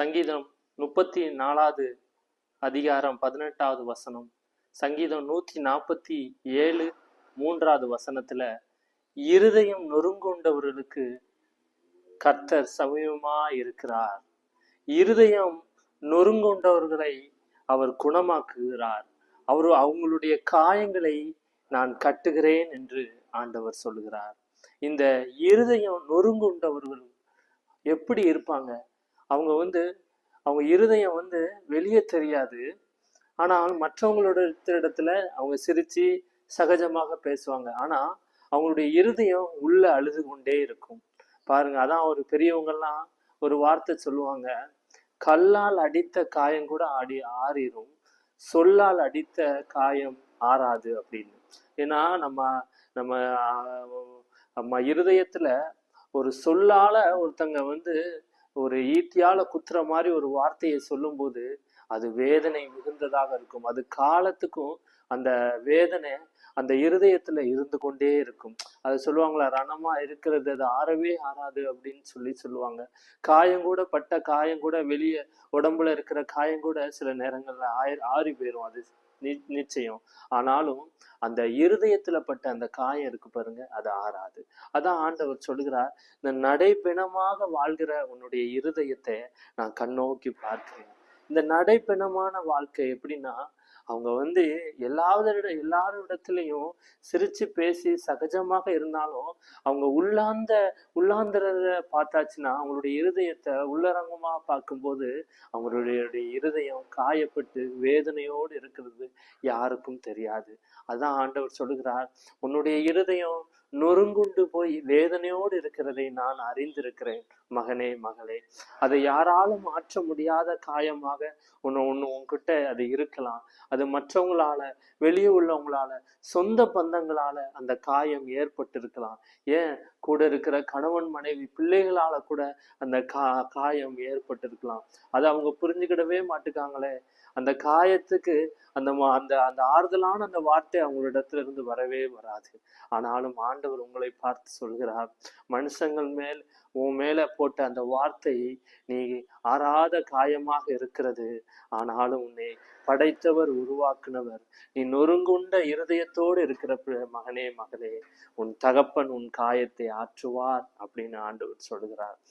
சங்கீதம் முப்பத்தி நாலாவது அதிகாரம் பதினெட்டாவது வசனம். சங்கீதம் நூற்றி நாற்பத்தி ஏழு மூன்றாவது வசனத்துல இருதயம் நொறுங்குண்டவர்களுக்கு கர்த்தர் சமீபமா இருக்கிறார் இருதயம் நொறுங்குண்டவர்களை அவர் குணமாக்குகிறார். அவர் அவங்களுடைய காயங்களை நான் கட்டுகிறேன் என்று ஆண்டவர் சொல்லுகிறார். இந்த இருதயம் நொறுங்குண்டவர்கள் எப்படி இருப்பாங்க? அவங்க வந்து அவங்க இருதயம் வந்து வெளியே தெரியாது. ஆனால் மற்றவங்களோட இடத்துல அவங்க சிரிச்சு சகஜமாக பேசுவாங்க. ஆனால் அவங்களுடைய இருதயம் உள்ள அழுது கொண்டே இருக்கும். பாருங்க அதான் ஒரு பெரியவங்கெல்லாம் ஒரு வார்த்தை சொல்லுவாங்க. கல்லால் அடித்த காயம் கூட ஆடி ஆறிடும் சொல்லால் அடித்த காயம் ஆறாது அப்படின்னு. ஏன்னா நம்ம நம்ம நம்ம இருதயத்துல ஒரு சொல்லால ஒருத்தங்க வந்து ஒரு ஈட்டியால குத்துற மாதிரி ஒரு வார்த்தையை சொல்லும்போது அது வேதனை மிகுந்ததாக இருக்கும். அது காலத்துக்கும் அந்த வேதனை அந்த இருதயத்துல இருந்து கொண்டே இருக்கும். அது சொல்லுவாங்களா ரணமா இருக்கிறது அது ஆறவே ஆறாது அப்படின்னு சொல்லி சொல்லுவாங்க. காயம் கூட பட்ட காயம் கூட வெளியே உடம்புல இருக்கிற காயம் கூட சில நேரங்கள்ல ஆயி ஆறி போயிரும். அது நிச்சயம். ஆனாலும் அந்த இருதயத்துல பட்ட அந்த காயம் இருக்கு பாருங்க அது ஆறாது. அதான் ஆண்டவர் சொல்லுகிறார் இந்த நடைப்பிணமாக வாழ்கிற உன்னுடைய இருதயத்தை நான் கண்ணோக்கி பார்க்கிறேன். இந்த நடைப்பிணமான வாழ்க்கை எப்படின்னா அவங்க வந்து எல்லாவிட எல்லாரிடத்துலையும் சிரிச்சு பேசி சகஜமாக இருந்தாலும் அவங்க உள்ளாந்த உள்ளாந்தரத பார்த்தாச்சுன்னா அவங்களுடைய இருதயத்தை உள்ளரங்கமாக பார்க்கும்போது அவங்களுடைய இருதயம் காயப்பட்டு வேதனையோடு இருக்கிறது யாருக்கும் தெரியாது. அதான் ஆண்டவர் சொல்லுகிறார் உன்னுடைய இருதயம் நொறுங்குண்டு போய் வேதனையோடு இருக்கிறதை நான் அறிந்திருக்கிறேன். மகனே மகளே அதை யாராலும் மாற்ற முடியாத காயமாக ஒன்று ஒன்று உன்கிட்ட அது இருக்கலாம். அது மற்றவங்களால வெளியே உள்ளவங்களால சொந்த பந்தங்களால அந்த காயம் ஏற்பட்டிருக்கலாம். ஏன்? கூட இருக்கிற கணவன் மனைவி பிள்ளைகளால கூட அந்த கா காயம் ஏற்பட்டிருக்கலாம். அதை அவங்க புரிஞ்சுக்கிடவே மாட்டுக்காங்களே. அந்த காயத்துக்கு அந்த அந்த அந்த ஆறுதலான அந்த வார்த்தை அவங்களிடத்துல இருந்து வரவே வராது. ஆனாலும் ஆண்டவர் உங்களை பார்த்து சொல்கிறார். மனுஷங்கள் மேல் உன் மேல போட்ட அந்த வார்த்தை நீ ஆறாத காயமாக இருக்கிறது. ஆனாலும் உன்னை படைத்தவர் உருவாக்குனவர். நீ நொறுங்குண்ட இருதயத்தோடு இருக்கிற மகனே மகளே. உன் தகப்பன் உன் காயத்தை ஆற்றுவார் அப்படின்னு ஆண்டவர் சொல்கிறார்.